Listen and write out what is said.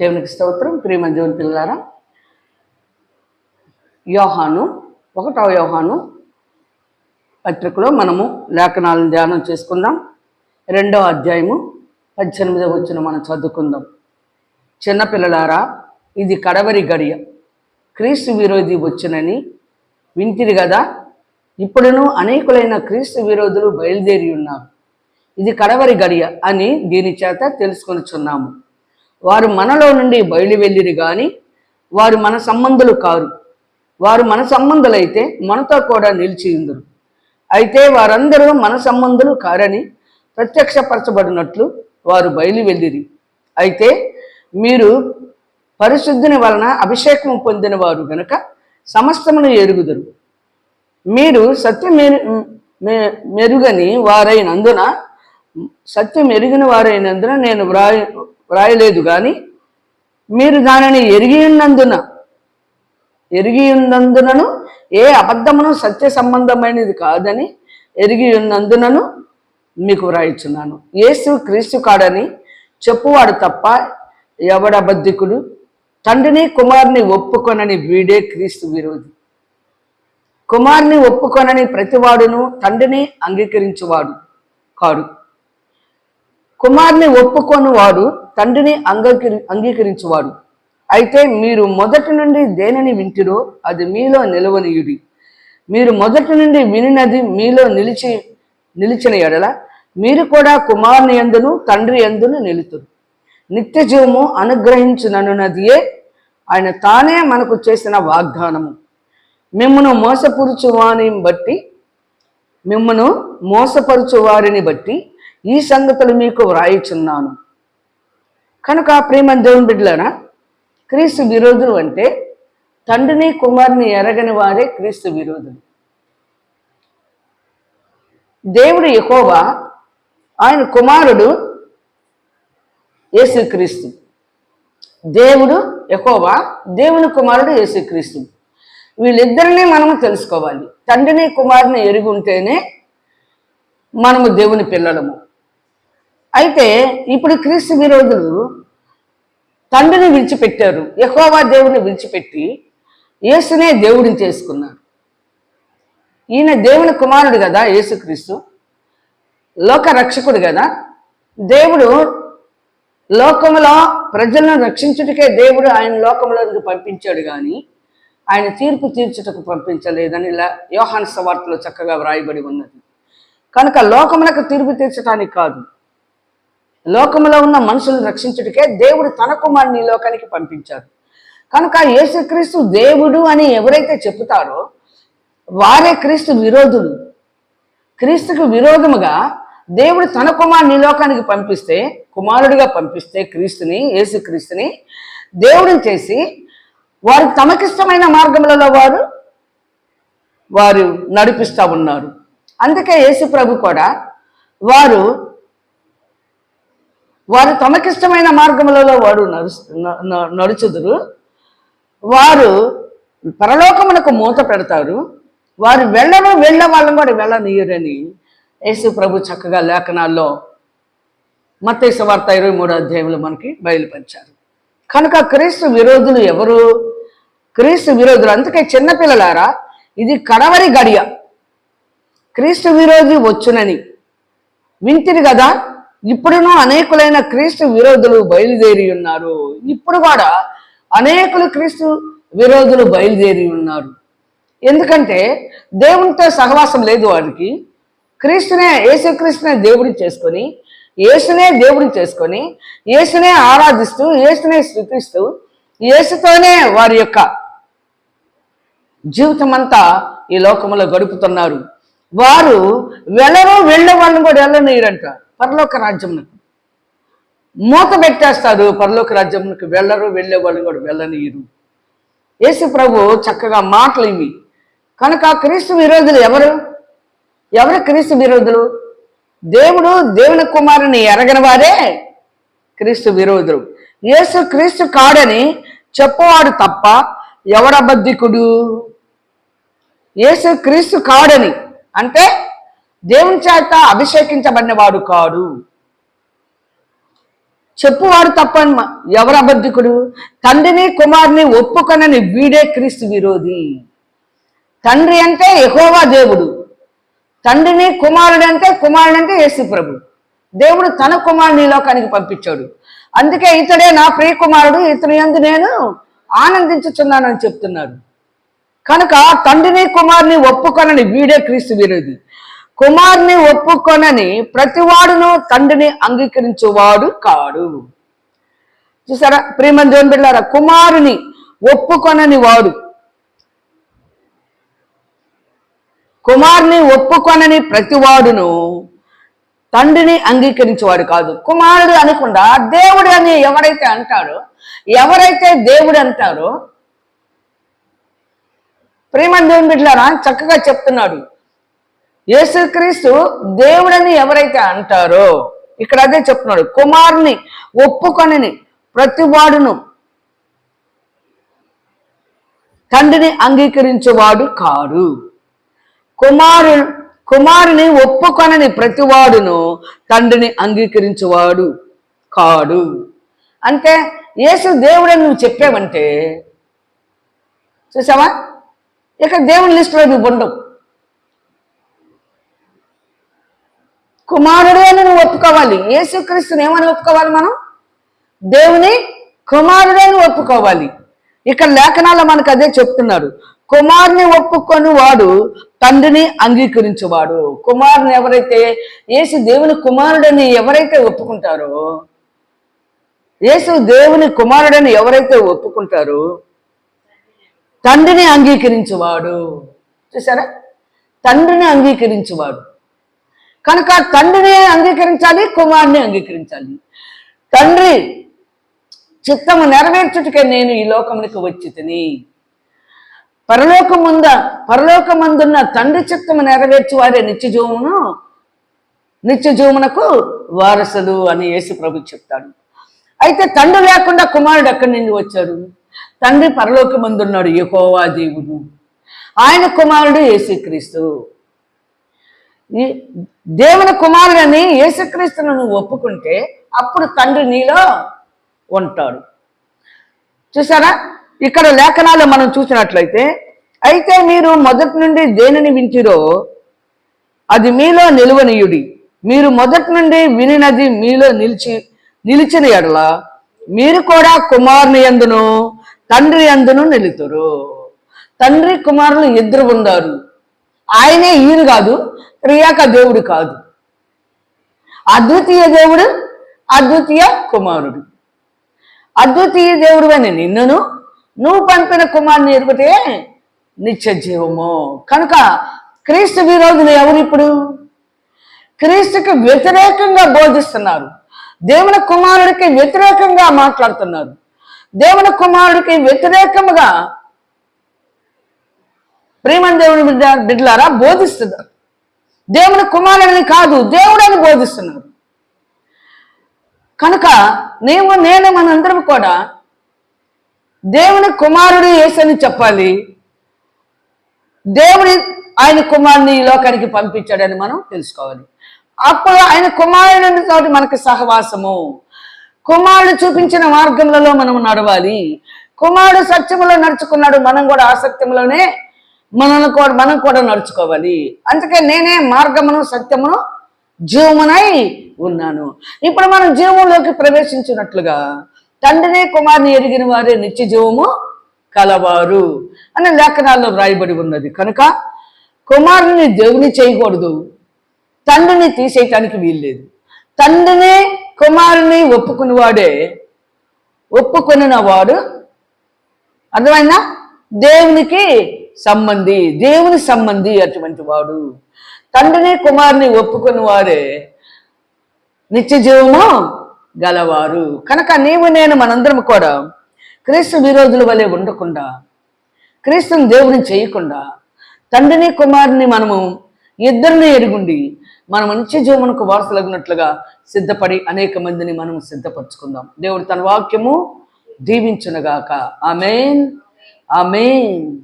దేవునికి స్తోత్రం. ప్రియమ దేవుని పిల్లారా యోహాను ఒకటవ యోహాను పత్రికలో మనము లేఖనాలను ధ్యానం చేసుకుందాం. రెండవ అధ్యాయము పద్దెనిమిదవ వచ్చిన మనం చదువుకుందాం. చిన్నపిల్లలారా ఇది కడవరి గడియ. క్రీస్తు విరోధి వచ్చినని వింటిరి కదా ఇప్పుడును అనేకులైన క్రీస్తు విరోధులు బయలుదేరి ఉన్నారు. ఇది కడవరి గడియ అని దీని చేత తెలుసుకొనిచున్నాము. వారు మనలో నుండి బయలువెళ్ళిరి కానీ వారు మన సంబంధులు కారు. వారు మన సంబంధులైతే మనతో కూడా నిలిచి ఉందరు. అయితే వారందరూ మన సంబంధులు కారని ప్రత్యక్షపరచబడినట్లు వారు బయలువెళ్ళిరి. అయితే మీరు పరిశుద్ధిని వలన అభిషేకం పొందిన వారు గనక సమస్తమును ఎరుగుదరు. మీరు సత్యం మెరు- మె- మెరుగని వారైనందున సత్యం ఎరిగిన వారైనందున నేను వ్రాయ వ్రాయలేదు కానీ మీరు దానిని ఎరిగి ఉన్నందున ఎరిగి ఉన్నందునను ఏ అబద్ధమును సత్య సంబంధమైనది కాదని ఎరిగి ఉన్నందునను మీకు వ్రాయిచున్నాను. యేసు క్రీస్తు కాడని చెప్పువాడు తప్ప ఎవడబద్ధికుడు తండ్రిని కుమారుని ఒప్పుకొనని వీడే క్రీస్తు విరోధి. కుమారుని ఒప్పుకొనని ప్రతివాడును తండ్రిని అంగీకరించువాడు కాడు. కుమారుని ఒప్పుకొని వాడు తండ్రిని అంగీకరి అంగీకరించువాడు. అయితే మీరు మొదటి నుండి దేనిని వింటిరో అది మీలో నిలవనీయుడి. మీరు మొదటి నుండి వినినది మీలో నిలిచి నిలిచిన ఎడల మీరు కూడా కుమారుని ఎందును తండ్రి ఎందును నిలుతురు. నిత్య జీవము అనుగ్రహించుననున్నదియే ఆయన తానే మనకు చేసిన వాగ్దానము. మిమ్మను మోసపరుచువాని బట్టి మిమ్మను మోసపరుచువారిని బట్టి ఈ సంగతులు మీకు వ్రాయిచున్నాను. కనుక ప్రేమ దేవుని బిడ్డలనా క్రీస్తు విరోధులు అంటే తండ్రిని కుమారుని ఎరగని వారే క్రీస్తు విరోధులు. దేవుడు ఎక్కువగా ఆయన కుమారుడు యేసుక్రీస్తు. దేవుడు ఎక్కువగా దేవుని కుమారుడు యేసుక్రీస్తు. వీళ్ళిద్దరినీ మనము తెలుసుకోవాలి. తండ్రిని కుమారుని ఎరుగుంటేనే మనము దేవుని పిల్లలము. అయితే ఇప్పుడు క్రీస్తు విరోధులు తండ్రిని విడిచిపెట్టారు యహోవా దేవుని విడిచిపెట్టి యేసునే దేవుడిని చేసుకున్నారు. ఈయన దేవుని కుమారుడు కదా యేసుక్రీస్తు లోక రక్షకుడు కదా. దేవుడు లోకములో ప్రజలను రక్షించుటకే దేవుడు ఆయన లోకంలోకి పంపించాడు కానీ ఆయన తీర్పు తీర్చుటకు పంపించలేదని ఇలా యోహాన్ సవార్తలో చక్కగా వ్రాయబడి ఉన్నది. కనుక లోకములకు తీర్పు తీర్చడానికి కాదు లోకములో ఉన్న మనుషులను రక్షించుటకే దేవుడు తన కుమారుని లోకానికి పంపించారు కనుక యేసుక్రీస్తు దేవుడు అని ఎవరైతే చెప్తారో వారే క్రీస్తు విరోధులు. క్రీస్తుకు విరోధముగా దేవుడు తన కుమారుని లోకానికి పంపిస్తే కుమారుడిగా పంపిస్తే క్రీస్తుని యేసుక్రీస్తుని దేవుడిని చేసి వారు తమకిష్టమైన మార్గములలో వారు వారు నడిపిస్తూ ఉన్నారు. అందుకే యేసు ప్రభు కూడా వారు వారు తమకిష్టమైన మార్గములలో వారు న- నడుచుదురు. వారు పరలోకమునకు మూత పెడతారు. వారు వెళ్ళరు వెళ్ళ వాళ్ళని కూడా వెళ్ళనీయరని యేసు ప్రభు చక్కగా లేఖనాల్లో మత్తయి వార్త ఇరవై మూడో అధ్యాయంలో మనకి బయలుపరిచారు. కనుక క్రీస్తు విరోధులు ఎవరు? క్రీస్తు విరోధులు. అందుకే చిన్నపిల్లలారా ఇది కడవరి గడియ. క్రీస్తు విరోధి వచ్చునని. వింతిరి కదా? ఇప్పుడును అనేకులైన క్రీస్తు విరోధులు బయలుదేరి ఉన్నారు. ఇప్పుడు కూడా అనేకులు క్రీస్తు విరోధులు బయలుదేరి ఉన్నారు. ఎందుకంటే దేవునితో సహవాసం లేదు వారికి. క్రీస్తునే యేసుక్రీస్తునే దేవుడిని చేసుకొని యేసునే దేవుడిని చేసుకొని యేసునే ఆరాధిస్తూ యేసునే స్థుతిస్తూ యేసుతోనే వారి యొక్క జీవితం అంతా ఈ లోకంలో గడుపుతున్నారు. వారు వెళ్ళరు వెళ్ళే వాళ్ళని కూడా వెళ్ళనీయరంట. పరలోక రాజ్యమునకు. మూత పెట్టేస్తారు పరలోక రాజ్యమునకు. వెళ్ళరు వెళ్ళే వాళ్ళు కూడా వెళ్ళనీయరు యేసు ప్రభు చక్కగా మాటలు ఇవి. కనుక క్రీస్తు విరోధులు ఎవరు? ఎవరు క్రీస్తు విరోధులు? దేవుడు దేవుని కుమారుని ఎరగని వారే క్రీస్తు విరోధులు. యేసు క్రీస్తు కాడని చెప్పవాడు తప్ప ఎవడబద్ధికుడు? యేసు క్రీస్తు కాడని. అంటే దేవుని చేత అభిషేకించబడిన వాడు కాడు. చెప్పువాడు తప్పని మ- ఎవరు అబద్ధికుడు? తండ్రిని కుమారుని ఒప్పుకొనని వీడే క్రీస్తు విరోధి. తండ్రి అంటే ఎహోవా దేవుడు. తండ్రిని కుమారుడు అంటే కుమారుడు అంటే యేసు ప్రభు. దేవుడు తన కుమారుని లోకానికి పంపించాడు. అందుకే ఇతడే నా ప్రియ కుమారుడు ఇతని ఎందు నేను ఆనందించుచున్నానని చెప్తున్నాడు. కనుక తండ్రిని కుమారుని ఒప్పుకొనని వీడే క్రీస్తు విరోధి. కుమారుని ఒప్పుకొనని ప్రతివాడును తండ్రిని అంగీకరించువాడు కాడు. చూసారా? ప్రేమ దేవుని బిడ్డారా కుమారుని ఒప్పుకొనని వాడు. కుమారుని ఒప్పుకొనని ప్రతివాడును తండ్రిని అంగీకరించేవాడు కాదు. కుమారుడు అనకుండా దేవుడు అని ఎవరైతే అంటారో ఎవరైతే దేవుడు అంటారో ప్రేమ దేవుని బిడ్డలారా చక్కగా చెప్తున్నాడు. యేసుక్రీస్తు దేవుడని ఎవరైతే అంటారో ఇక్కడ అదే చెప్తున్నాడు కుమారుని ఒప్పుకొనని ప్రతివాడును తండ్రిని అంగీకరించేవాడు కాడు. కుమారు కుమారుని ఒప్పుకొనని ప్రతివాడును తండ్రిని అంగీకరించేవాడు కాడు. అంటే యేసు దేవుడని నువ్వు చెప్పావంటే చూసావా? ఇక దేవుని లిస్టులో నువ్వు ఉండవు. కుమారుడు అని నువ్వు ఒప్పుకోవాలి. యేసుక్రీస్తుని ఏమని ఒప్పుకోవాలి మనం? దేవుని కుమారుడని ఒప్పుకోవాలి. ఇక్కడ లేఖనాల్లో మనకు అదే చెప్తున్నారు. కుమారుని ఒప్పుకొని వాడు తండ్రిని అంగీకరించేవాడు. కుమారుని ఎవరైతే యేసు దేవుని కుమారుడని ఎవరైతే ఒప్పుకుంటారో యేసు దేవుని కుమారుడని ఎవరైతే ఒప్పుకుంటారో తండ్రిని అంగీకరించేవాడు. చూసారా తండ్రిని అంగీకరించేవాడు. కనుక తండ్రిని అంగీకరించాలి కుమారుని అంగీకరించాలి. తండ్రి చిత్తము నెరవేర్చుటకే నేను ఈ లోకమునికి వచ్చి తిని పరలోకముంద పరలోకమందున్న తండ్రి చిత్తము నెరవేర్చి వారే నిత్యజీవమును నిత్యజీవమునకు వారసులు అని యేసు ప్రభు చెప్తాడు. అయితే తండ్రి లేకుండా కుమారుడు ఎక్కడి నుండి వచ్చాడు తండ్రి పరలోకమందున్నాడు యహోవా దేవుడు. ఆయన కుమారుడు యేసుక్రీస్తు. ఈ దేవుని కుమారుడని యేసుక్రీస్తును నువ్వు ఒప్పుకుంటే అప్పుడు తండ్రి నీలో ఉంటాడు. చూసారా ఇక్కడ లేఖనాలు మనం చూసినట్లయితే అయితే మీరు మొదటి నుండి దేనిని వింటిరో అది మీలో నిలువనీయుడి. మీరు మొదటి నుండి వినినది మీలో నిలిచి నిలిచిన ఎడల మీరు కూడా కుమారుని ఎందును తండ్రి ఎందును నిలుతురు. తండ్రి కుమారులు ఇద్దరు ఉన్నారు ఆయనే ఈయన కాదు క్రియాక దేవుడు కాదు. అద్వితీయ దేవుడు అద్వితీయ కుమారుడు. అద్వితీయ దేవుడు అని నిన్నును నువ్వు పంపిన కుమారుని ఎరుగుతే నిత్య జీవము. కనుక క్రీస్తు విరోధులు ఎవరు ఇప్పుడు? క్రీస్తుకి వ్యతిరేకంగా బోధిస్తున్నారు. దేవుని కుమారుడికి వ్యతిరేకంగా మాట్లాడుతున్నారు. దేవుని కుమారుడికి వ్యతిరేకముగా ప్రేమన్ దేవుని బిడ్డ బిడ్డలారా బోధిస్తున్నారు. దేవుని కుమారుడిని కాదు దేవుడని బోధిస్తున్నారు. కనుక నేను నేను మనందరం కూడా దేవుని కుమారుడు యేసని చెప్పాలి. దేవుడి ఆయన కుమారుని ఈ లోకానికి పంపించాడని మనం తెలుసుకోవాలి. అప్పుడు ఆయన కుమారుడిని తోటి మనకు సహవాసము. కుమారుడు చూపించిన మార్గములలో మనం నడవాలి. కుమారుడు సత్యములో నడుచుకున్నాడు మనం కూడా ఆ సత్యములోనే మనల్ని కూడా మనం కూడా నడుచుకోవాలి. అందుకే నేనే మార్గమును సత్యమును జీవమునై ఉన్నాను. ఇప్పుడు మనం జీవంలోకి ప్రవేశించినట్లుగా తండ్రినే కుమారుని ఎరిగిన వారే నిత్య జీవము కలవారు అనే లేఖనాల్లో వ్రాయబడి ఉన్నది. కనుక కుమారుని దేవుని చేయకూడదు. తండ్రిని తీసేయటానికి వీల్లేదు. తండ్రిని కుమారుని ఒప్పుకునివాడే ఒప్పుకొనిన వాడు. అర్థమైందా? దేవునికి సంబంధి దేవుని సంబంధి అటువంటి వాడు. తండ్రిని కుమారుని ఒప్పుకుని వారే నిత్య జీవము గలవారు. కనుక నీవు నేను మనందరం కూడా క్రీస్తు విరోధుల వలె ఉండకుండా క్రీస్తుని దేవుని చేయకుండా తండ్రిని కుమారుని మనము ఇద్దరిని ఎరుగుండి మనం నిత్య జీవనకు వారసులగినట్లుగా సిద్ధపడి అనేక మందిని మనం సిద్ధపరచుకుందాం. దేవుడు తన వాక్యము దీవించునుగాక. ఆమెన్. ఆమెన్.